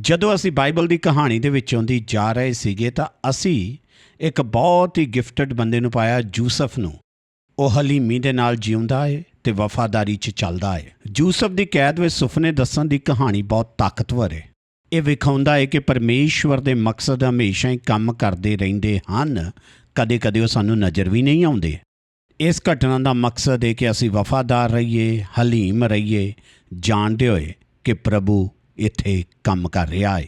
ਜਦੋਂ ਅਸੀਂ ਬਾਈਬਲ ਦੀ ਕਹਾਣੀ ਦੇ ਵਿੱਚੋਂ ਦੀ ਜਾ ਰਹੇ ਸੀਗੇ ਤਾਂ ਅਸੀਂ ਇੱਕ ਬਹੁਤ ਹੀ ਗਿਫਟਡ ਬੰਦੇ ਨੂੰ ਪਾਇਆ, ਯੂਸਫ ਨੂੰ। ਉਹ ਹਲੀਮੀ ਦੇ ਨਾਲ ਜਿਉਂਦਾ ਏ ਤੇ ਵਫਾਦਾਰੀ 'ਚ ਚੱਲਦਾ ਏ। ਯੂਸਫ ਦੀ ਕੈਦ ਵਿੱਚ ਸੁਪਨੇ ਦੱਸਣ ਦੀ ਕਹਾਣੀ ਬਹੁਤ ਤਾਕਤਵਰ ਏ। ਇਹ ਵਿਖਾਉਂਦਾ ਏ ਕਿ ਪਰਮੇਸ਼ਵਰ ਦੇ ਮਕਸਦ ਹਮੇਸ਼ਾ ਹੀ ਕੰਮ ਕਰਦੇ ਰਹਿੰਦੇ ਹਨ। ਕਦੇ-ਕਦੇ ਉਹ ਸਾਨੂੰ ਨਜ਼ਰ ਵੀ ਨਹੀਂ ਆਉਂਦੇ। ਇਸ ਘਟਨਾ ਦਾ ਮਕਸਦ ਹੈ ਕਿ ਅਸੀਂ ਵਫਾਦਾਰ ਰਹੀਏ, ਹਲੀਮ ਰਹੀਏ। ਜਾਣਦੇ ਹੋਏ ਕਿ ਪ੍ਰਭੂ ਇੱਥੇ ਕੰਮ ਕਰ ਰਿਹਾ ਹੈ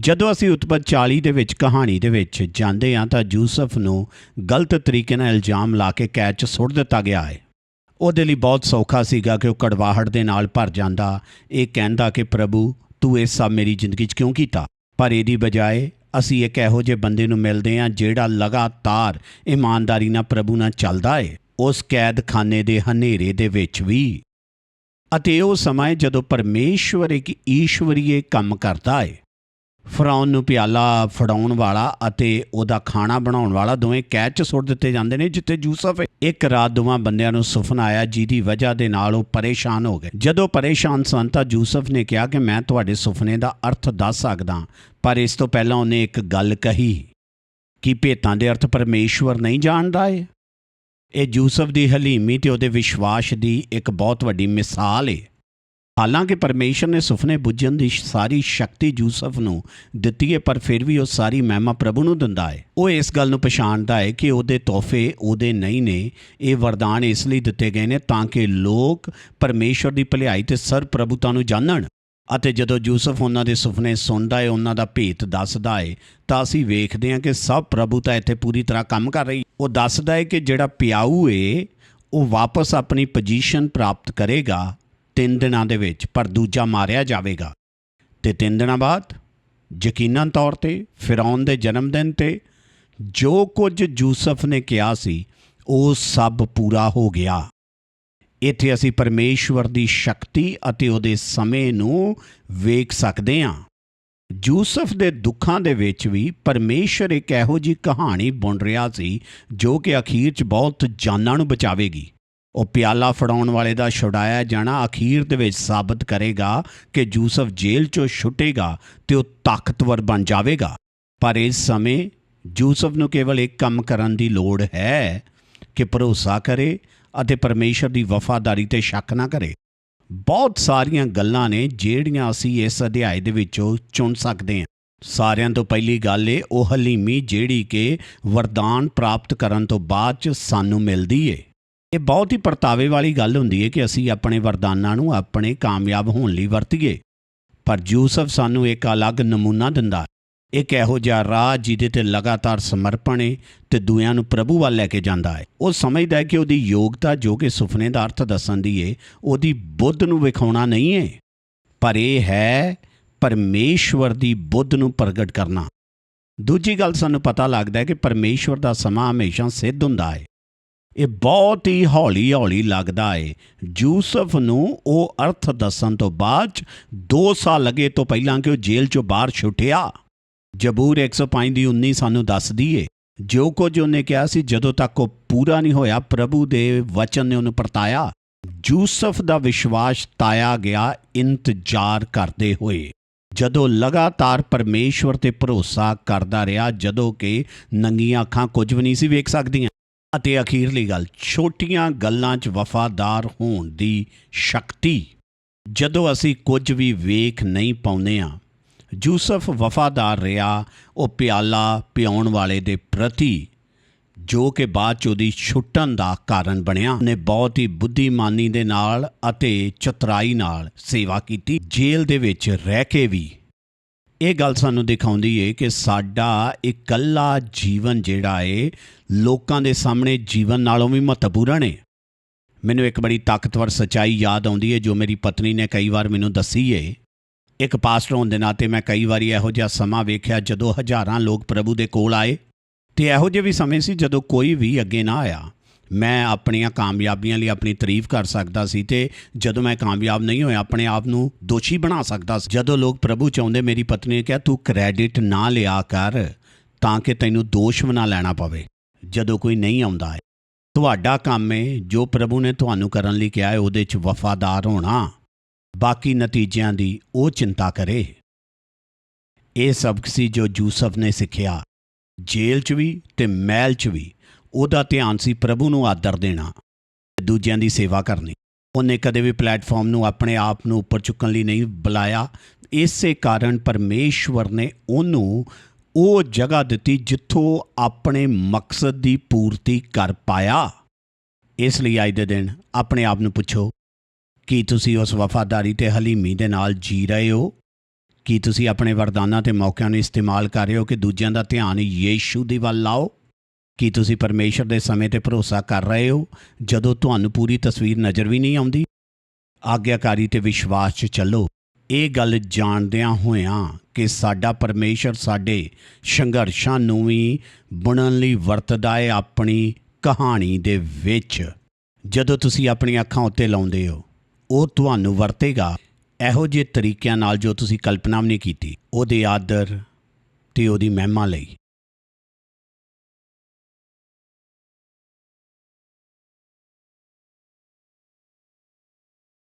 ਜਦੋਂ ਅਸੀਂ ਉਤਪਤ 40 ਦੇ ਵਿੱਚ, ਕਹਾਣੀ ਦੇ ਵਿੱਚ ਜਾਂਦੇ ਹਾਂ ਤਾਂ ਯੂਸਫ ਨੂੰ ਗਲਤ ਤਰੀਕੇ ਨਾਲ ਇਲਜ਼ਾਮ ਲਾ ਕੇ ਕੈਦ 'ਚ ਸੁੱਟ ਦਿੱਤਾ ਗਿਆ ਹੈ। ਉਹਦੇ ਲਈ ਬਹੁਤ ਸੌਖਾ ਸੀਗਾ ਕਿ ਉਹ ਕੜਵਾਹਟ ਦੇ ਨਾਲ ਭਰ ਜਾਂਦਾ। ਇਹ ਕਹਿੰਦਾ ਕਿ, ਪ੍ਰਭੂ, ਤੂੰ ਇਹ ਸਭ ਮੇਰੀ ਜ਼ਿੰਦਗੀ 'ਚ ਕਿਉਂ ਕੀਤਾ? ਪਰ ਇਹਦੀ ਬਜਾਏ ਅਸੀਂ ਇੱਕ ਇਹੋ ਜਿਹੇ ਬੰਦੇ ਨੂੰ ਮਿਲਦੇ ਹਾਂ ਜਿਹੜਾ ਲਗਾਤਾਰ ਇਮਾਨਦਾਰੀ ਨਾਲ ਪ੍ਰਭੂ ਨਾਲ ਚੱਲਦਾ ਏ, ਉਸ ਕੈਦਖਾਨੇ ਦੇ ਹਨੇਰੇ ਦੇ ਵਿੱਚ ਵੀ। ਅਤੇ ਉਹ ਸਮਾਂ ਜਦੋਂ ਪਰਮੇਸ਼ਵਰ ਇੱਕ ਈਸ਼ਵਰੀਏ ਕੰਮ ਕਰਦਾ ਏ। ਫਰਾਉਨ ਨੂੰ ਪਿਆਲਾ ਫੜਾਉਣ ਵਾਲਾ ਅਤੇ ਉਹਦਾ ਖਾਣਾ ਬਣਾਉਣ ਵਾਲਾ ਦੋਵੇਂ ਕੈਦ 'ਚ ਸੁੱਟ ਦਿੱਤੇ ਜਾਂਦੇ ਨੇ, ਜਿੱਥੇ ਯੂਸਫ ਇੱਕ ਰਾਤ ਦੋਵਾਂ ਬੰਦਿਆਂ ਨੂੰ ਸੁਪਨਾ ਆਇਆ, ਜਿਹਦੀ ਵਜ੍ਹਾ ਦੇ ਨਾਲ ਉਹ ਪਰੇਸ਼ਾਨ ਹੋ ਗਏ। ਜਦੋਂ ਪਰੇਸ਼ਾਨ ਸਨ ਤਾਂ ਯੂਸਫ ਨੇ ਕਿਹਾ ਕਿ ਮੈਂ ਤੁਹਾਡੇ ਸੁਪਨੇ ਦਾ ਅਰਥ ਦੱਸ ਸਕਦਾ, ਪਰ ਇਸ ਤੋਂ ਪਹਿਲਾਂ ਉਹਨੇ ਇੱਕ ਗੱਲ ਕਹੀ ਕਿ ਭੇਤਾਂ ਦੇ ਅਰਥ ਪਰਮੇਸ਼ਵਰ ਨਹੀਂ ਜਾਣਦਾ ਏ। ਇਹ ਯੂਸਫ ਦੀ ਹਲੀਮੀ ਤੇ ਉਹਦੇ ਵਿਸ਼ਵਾਸ ਦੀ ਇੱਕ ਬਹੁਤ ਵੱਡੀ ਮਿਸਾਲ ਏ। ਹਾਲਾਂਕਿ ਪਰਮੇਸ਼ਰ ਨੇ ਸੁਪਨੇ ਬੁੱਝਣ ਦੀ ਸਾਰੀ ਸ਼ਕਤੀ ਯੂਸਫ ਨੂੰ ਦਿੱਤੀ ਹੈ, ਪਰ ਫਿਰ ਵੀ ਉਹ ਸਾਰੀ ਮਹਿਮਾ ਪ੍ਰਭੂ ਨੂੰ ਦਿੰਦਾ ਹੈ। ਉਹ ਇਸ ਗੱਲ ਨੂੰ ਪਛਾਣਦਾ ਹੈ ਕਿ ਉਹਦੇ ਤੋਹਫੇ ਉਹਦੇ ਨਹੀਂ ਨੇ, ਇਹ ਵਰਦਾਨ ਇਸ ਲਈ ਦਿੱਤੇ ਗਏ ਨੇ ਤਾਂ ਕਿ ਲੋਕ ਪਰਮੇਸ਼ਰ ਦੀ ਭਲਾਈ ਤੇ ਸਰਵ ਪ੍ਰਭੂਤਾ ਨੂੰ ਜਾਣਨ ਅਤੇ ਜਦੋਂ ਯੂਸਫ ਉਹਨਾਂ ਦੇ ਸੁਪਨੇ ਸੁਣਦਾ ਹੈ, ਉਹਨਾਂ ਦਾ ਭੇਤ ਦੱਸਦਾ ਹੈ, ਤਾਂ ਅਸੀਂ ਵੇਖਦੇ ਹਾਂ ਕਿ ਸਭ ਪ੍ਰਭੂ ਤਾਂ ਇੱਥੇ ਪੂਰੀ ਤਰ੍ਹਾਂ ਕੰਮ ਕਰ ਰਹੀ ਉਹ ਦੱਸਦਾ ਹੈ ਕਿ ਜਿਹੜਾ ਪਿਆਊ ਏ ਉਹ ਵਾਪਸ ਆਪਣੀ ਪੋਜੀਸ਼ਨ ਪ੍ਰਾਪਤ ਕਰੇਗਾ ਤਿੰਨ ਦਿਨਾਂ ਦੇ ਵਿੱਚ ਪਰ ਦੂਜਾ ਮਾਰਿਆ ਜਾਵੇਗਾ। ਤੇ ਤਿੰਨ ਦਿਨਾਂ ਬਾਅਦ ਯਕੀਨਨ ਤੌਰ ਤੇ ਫਿਰੌਨ ਦੇ ਜਨਮ ਦਿਨ ਤੇ ਜੋ ਕੁਝ ਯੂਸਫ ਨੇ ਕਿਹਾ ਸੀ, ਉਹ ਸਭ ਪੂਰਾ ਹੋ ਗਿਆ। ਇੱਥੇ ਅਸੀਂ ਪਰਮੇਸ਼ਵਰ ਦੀ ਸ਼ਕਤੀ ਅਤੇ ਉਹਦੇ ਸਮੇਂ ਨੂੰ ਵੇਖ ਸਕਦੇ ਹਾਂ। ਯੂਸਫ ਦੇ ਦੁੱਖਾਂ ਦੇ ਵਿੱਚ ਵੀ ਪਰਮੇਸ਼ਰ ਇੱਕ ਇਹੋ ਜੀ ਕਹਾਣੀ ਬੁਣ ਰਿਹਾ ਸੀ, ਜੋ ਕਿ ਅਖੀਰ 'ਚ ਬਹੁਤ ਜਾਨਾਂ ਨੂੰ ਬਚਾਵੇਗੀ। ਉਹ ਪਿਆਲਾ ਫੜਾਉਣ ਵਾਲੇ ਦਾ ਛੁਡਾਇਆ ਜਾਣਾ ਅਖੀਰ ਦੇ ਵਿੱਚ ਸਾਬਤ ਕਰੇਗਾ ਕਿ ਯੂਸਫ ਜੇਲ੍ਹ 'ਚੋਂ ਛੁੱਟੇਗਾ ਤੇ ਉਹ ਤਾਕਤਵਰ ਬਣ ਜਾਵੇਗਾ। ਪਰ ਇਸ ਸਮੇਂ ਯੂਸਫ ਨੂੰ ਕੇਵਲ ਇੱਕ ਕੰਮ ਕਰਨ ਦੀ ਲੋੜ ਹੈ ਕਿ ਭਰੋਸਾ ਕਰੇ ਅਤੇ ਪਰਮੇਸ਼ਰ ਦੀ ਵਫਾਦਾਰੀ ਤੇ ਸ਼ੱਕ ਨਾ ਕਰੇ। ਬਹੁਤ ਸਾਰੀਆਂ ਗੱਲਾਂ ਨੇ ਜਿਹੜੀਆਂ ਅਸੀਂ ਇਸ ਅਧਿਆਇ ਦੇ ਵਿੱਚੋਂ ਚੁਣ ਸਕਦੇ ਹਾਂ। ਸਾਰਿਆਂ ਤੋਂ ਪਹਿਲੀ ਗੱਲ ਏ ਉਹ ਹਲੀਮੀ ਜਿਹੜੀ ਕਿ ਵਰਦਾਨ ਪ੍ਰਾਪਤ ਕਰਨ ਤੋਂ ਬਾਅਦ ਚ ਸਾਨੂੰ ਮਿਲਦੀ ਏ। ਇਹ ਬਹੁਤ ਹੀ ਪਰਤਾਵੇ ਵਾਲੀ ਗੱਲ ਹੁੰਦੀ ਹੈ ਕਿ ਅਸੀਂ ਆਪਣੇ ਵਰਦਾਨਾਂ ਨੂੰ ਆਪਣੇ ਕਾਮਯਾਬ ਹੋਣ ਲਈ ਵਰਤੀਏ। ਪਰ ਯੂਸਫ ਸਾਨੂੰ ਇੱਕ ਅਲੱਗ ਨਮੂਨਾ ਦਿੰਦਾ, ਇੱਕ ਇਹੋ ਜਿਹਾ ਰਾਹ ਜਿਹਦੇ ਤੇ ਲਗਾਤਾਰ ਸਮਰਪਣ ਹੈ ਤੇ ਦੂਆਂ ਨੂੰ ਪ੍ਰਭੂ ਵੱਲ ਲੈ ਕੇ ਜਾਂਦਾ ਹੈ ਉਹ ਸਮਝਦਾ ਹੈ ਕਿ ਉਹਦੀ ਯੋਗਤਾ ਜੋ ਕਿ ਸੁਪਨੇ ਦਾ ਅਰਥ ਦੱਸਣ ਦੀ ਏ, ਉਹਦੀ ਬੁੱਧ ਨੂੰ ਵਿਖਾਉਣਾ ਨਹੀਂ ਹੈ ਪਰ ਇਹ ਹੈ ਪਰਮੇਸ਼ਵਰ ਦੀ ਬੁੱਧ ਨੂੰ ਪ੍ਰਗਟ ਕਰਨਾ। ਦੂਜੀ ਗੱਲ ਸਾਨੂੰ ਪਤਾ ਲੱਗਦਾ ਹੈ ਕਿ ਪਰਮੇਸ਼ਵਰ ਦਾ ਸਮਾਂ ਹਮੇਸ਼ਾ ਸਿੱਧ ਹੁੰਦਾ ਹੈ ਇਹ ਬਹੁਤ ਹੀ ਹੌਲੀ ਹੌਲੀ ਲੱਗਦਾ ਏ। ਯੂਸਫ ਨੂੰ ਉਹ ਅਰਥ ਦੱਸਣ ਤੋਂ ਬਾਅਦ 2 ਸਾਲ ਲੱਗੇ ਤੋਂ ਪਹਿਲਾਂ ਕਿ ਉਹ ਜੇਲ੍ਹ ਚੋਂ ਬਾਹਰ ਛੁੱਟਿਆ। ਜਬੂਰ 105 ਦੀ 19 ਸਾਨੂੰ ਦੱਸਦੀ ਏ। ਜੋ ਕੁਝ ਉਹਨੇ ਕਿਹਾ ਸੀ, ਜਦੋਂ ਤੱਕ ਉਹ ਪੂਰਾ ਨਹੀਂ ਹੋਇਆ, ਪ੍ਰਭੂ ਦੇ ਵਚਨ ਨੇ ਉਹਨੂੰ ਪਰਤਾਇਆ। ਯੂਸਫ ਦਾ ਵਿਸ਼ਵਾਸ ਤਾਇਆ ਗਿਆ, ਇੰਤਜ਼ਾਰ ਕਰਦੇ ਹੋਏ। ਜਦੋਂ ਲਗਾਤਾਰ ਪਰਮੇਸ਼ਵਰ ਤੇ ਭਰੋਸਾ ਕਰਦਾ ਰਿਹਾ, ਜਦੋਂ ਕਿ ਨੰਗੀਆਂ ਅੱਖਾਂ ਕੁਝ ਵੀ ਨਹੀਂ ਸੀ ਵੇਖ ਸਕਦੀਆਂ। ਅਤੇ ਅਖੀਰਲੀ ਗੱਲ, ਛੋਟੀਆਂ ਗੱਲਾਂ 'ਚ ਵਫਾਦਾਰ ਹੋਣ ਦੀ ਸ਼ਕਤੀ। ਜਦੋਂ ਅਸੀਂ ਕੁਝ ਵੀ ਵੇਖ ਨਹੀਂ ਪਾਉਂਦੇ ਆ ਯੂਸਫ ਵਫਾਦਾਰ ਰਿਹਾ ਉਹ ਪਿਆਲਾ ਪਿਆਉਣ ਵਾਲੇ ਦੇ ਪ੍ਰਤੀ, ਜੋ ਕਿ ਬਾਅਦ ਚ ਉਹਦੀ ਛੁੱਟਣ ਦਾ ਕਾਰਨ ਬਣਿਆ। ਨੇ ਬਹੁਤ ਹੀ ਬੁੱਧੀਮਾਨੀ ਦੇ ਨਾਲ ਅਤੇ ਚਤਰਾਈ ਨਾਲ ਸੇਵਾ ਕੀਤੀ। ਜੇਲ੍ਹ ਦੇ ਵਿੱਚ ਰਹਿ ਕੇ ਵੀ ਇਹ ਗੱਲ ਸਾਨੂੰ ਦਿਖਾਉਂਦੀ ਏ ਕਿ ਸਾਡਾ ਇਕੱਲਾ ਜੀਵਨ ਜਿਹੜਾ ਏ, ਲੋਕਾਂ ਦੇ ਸਾਹਮਣੇ ਜੀਵਨ ਨਾਲੋਂ ਵੀ ਮਹੱਤਵਪੂਰਨ ਏ। ਮੈਨੂੰ ਇੱਕ ਬੜੀ ਤਾਕਤਵਰ ਸਚਾਈ ਯਾਦ ਆਉਂਦੀ ਹੈ ਜੋ ਮੇਰੀ ਪਤਨੀ ਨੇ ਕਈ ਵਾਰ ਮੈਨੂੰ ਦੱਸੀ ਏ। ਇੱਕ ਪਾਸਟਰ ਹੋਣ ਦੇ ਨਾਤੇ ਮੈਂ ਕਈ ਵਾਰੀ ਇਹੋ ਜਿਹਾ ਸਮਾਂ ਵੇਖਿਆ ਜਦੋਂ ਹਜ਼ਾਰਾਂ ਲੋਕ ਪ੍ਰਭੂ ਦੇ ਕੋਲ ਆਏ ਤੇ ਇਹੋ ਜਿਹੇ ਵੀ ਸਮੇਂ ਸੀ ਜਦੋਂ ਕੋਈ ਵੀ ਅੱਗੇ ਨਾ ਆਇਆ। ਮੈਂ ਆਪਣੀਆਂ ਕਾਮਯਾਬੀਆਂ ਲਈ ਆਪਣੀ ਤਾਰੀਫ ਕਰ ਸਕਦਾ ਸੀ ਤੇ ਜਦੋਂ ਮੈਂ ਕਾਮਯਾਬ ਨਹੀਂ ਹੋਇਆ, ਆਪਣੇ ਆਪ ਨੂੰ ਦੋਸ਼ੀ ਬਣਾ ਸਕਦਾ ਸੀ। ਜਦੋਂ ਲੋਕ ਪ੍ਰਭੂ ਚਾਹੁੰਦੇ, ਮੇਰੀ ਪਤਨੀ ਨੇ ਕਿਹਾ, ਤੂੰ ਕ੍ਰੈਡਿਟ ਨਾ ਲਿਆ ਕਰ ਤਾਂ ਕਿ ਤੈਨੂੰ ਦੋਸ਼ ਬਣਾ ਲੈਣਾ ਪਵੇ, ਜਦੋਂ ਕੋਈ ਨਹੀਂ ਆਉਂਦਾ ਹੈ। ਤੁਹਾਡਾ ਕੰਮ ਹੈ ਜੋ ਪ੍ਰਭੂ ਨੇ ਤੁਹਾਨੂੰ ਕਰਨ ਲਈ ਕਿਹਾ ਹੈ, ਉਹਦੇ 'ਚ ਵਫਾਦਾਰ ਹੋਣਾ। ਬਾਕੀ ਨਤੀਜਿਆਂ ਦੀ ਉਹ ਚਿੰਤਾ ਕਰੇ। ਇਹ ਸਬਕ ਸੀ ਜੋ ਯੂਸਫ ਨੇ ਸਿੱਖਿਆ। ਜੇਲ੍ਹ 'ਚ ਵੀ ਤੇ ਮਹਿਲ 'ਚ ਵੀ। ਉਹਦਾ ਧਿਆਨ ਸੀ ਪ੍ਰਭੂ ਨੂੰ ਆਦਰ ਦੇਣਾ ਤੇ ਦੂਜਿਆਂ ਦੀ ਸੇਵਾ ਕਰਨੀ। ਉਹਨੇ ਕਦੇ ਵੀ ਪਲੇਟਫਾਰਮ ਨੂੰ ਆਪਣੇ ਆਪ ਨੂੰ ਉੱਪਰ ਚੁੱਕਣ ਲਈ ਨਹੀਂ ਬੁਲਾਇਆ। ਇਸੇ ਕਾਰਨ ਪਰਮੇਸ਼ਵਰ ਨੇ ਉਹਨੂੰ ਉਹ ਜਗ੍ਹਾ ਦਿੱਤੀ ਜਿੱਥੋਂ ਆਪਣੇ ਮਕਸਦ ਦੀ ਪੂਰਤੀ ਕਰ ਪਾਇਆ। ਇਸ ਲਈ ਅੱਜ ਦੇ ਦਿਨ ਆਪਣੇ ਆਪ ਨੂੰ ਪੁੱਛੋ, ਕੀ ਤੁਸੀਂ ਉਸ ਵਫਾਦਾਰੀ ਤੇ ਹਲੀਮੀ ਦੇ ਨਾਲ ਜੀ ਰਹੇ ਹੋ? ਕੀ ਤੁਸੀਂ ਆਪਣੇ ਵਰਦਾਨਾਂ ਤੇ ਮੌਕਿਆਂ ਨੂੰ ਇਸਤੇਮਾਲ ਕਰ ਰਹੇ ਹੋ ਕਿ ਦੂਜਿਆਂ ਦਾ ਧਿਆਨ ਯੀਸ਼ੂ ਦੀ ਵੱਲ ਲਾਓ? ਕੀ ਤੁਸੀਂ ਪਰਮੇਸ਼ਰ ਦੇ ਸਮੇਂ ਤੇ ਭਰੋਸਾ ਕਰ ਰਹੇ ਹੋ? ਜਦੋਂ ਤੁਹਾਨੂੰ ਪੂਰੀ ਤਸਵੀਰ ਨਜ਼ਰ ਵੀ ਨਹੀਂ ਆਉਂਦੀ, ਆਗਿਆਕਾਰੀ ਤੇ ਵਿਸ਼ਵਾਸ 'ਚ ਚੱਲੋ। ਇਹ ਗੱਲ ਜਾਣਦਿਆਂ ਹੋਇਆਂ ਕਿ ਸਾਡਾ ਪਰਮੇਸ਼ਰ ਸਾਡੇ ਸੰਘਰਸ਼ਾਂ ਨੂੰ ਵੀ ਬੁਣਨ ਲਈ ਵਰਤਦਾ ਹੈ ਆਪਣੀ ਕਹਾਣੀ ਦੇ ਵਿੱਚ। ਜਦੋਂ ਤੁਸੀਂ ਆਪਣੀਆਂ ਅੱਖਾਂ ਉੱਤੇ ਲਾਉਂਦੇ ਹੋ, ਉਹ ਤੁਹਾਨੂੰ ਵਰਤੇਗਾ। ਇਹੋ ਜਿਹੇ ਤਰੀਕਿਆਂ ਨਾਲ ਜੋ ਤੁਸੀਂ ਕਲਪਨਾ ਵੀ ਨਹੀਂ ਕੀਤੀ, ਉਹਦੇ ਆਦਰ ਤੇ ਉਹਦੀ ਮਹਿਮਾ ਲਈ।